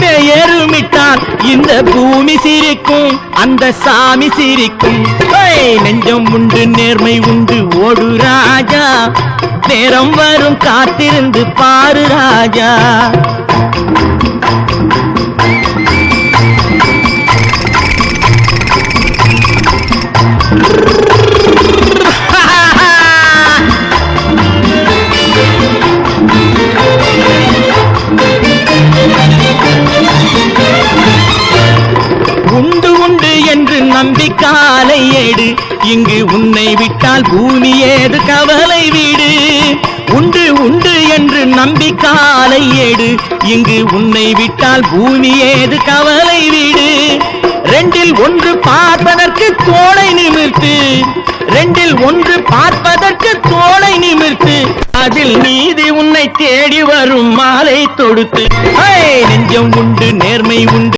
பெயருமிட்டான் இந்த பூமி சிரிக்கும் அந்த சாமி சிரிக்கும். நெஞ்சம் உண்டு நேர்மை உண்டு ஓடு ராஜா. நேரம் வரும் காத்திருந்து பாரு ராஜா. காலை ஏடு இங்கு உன்னை விட்டால் பூமி ஏது கவலை வீடு. உண்டு உண்டு என்று நம்பி காலை ஏடு இங்கு உன்னை விட்டால் பூமி ஏது கவலை வீடு. ரெண்டில் ஒன்று பார்ப்பதற்கு தோலை நிமிர்த்து. ரெண்டில் ஒன்று பார்ப்பதற்கு தோலை நிமிர்த்து. அதில் நீதி உன்னை தேடி வரும் மாலை தொடுத்து. நெஞ்சம் உண்டு நேர்மை உண்டு.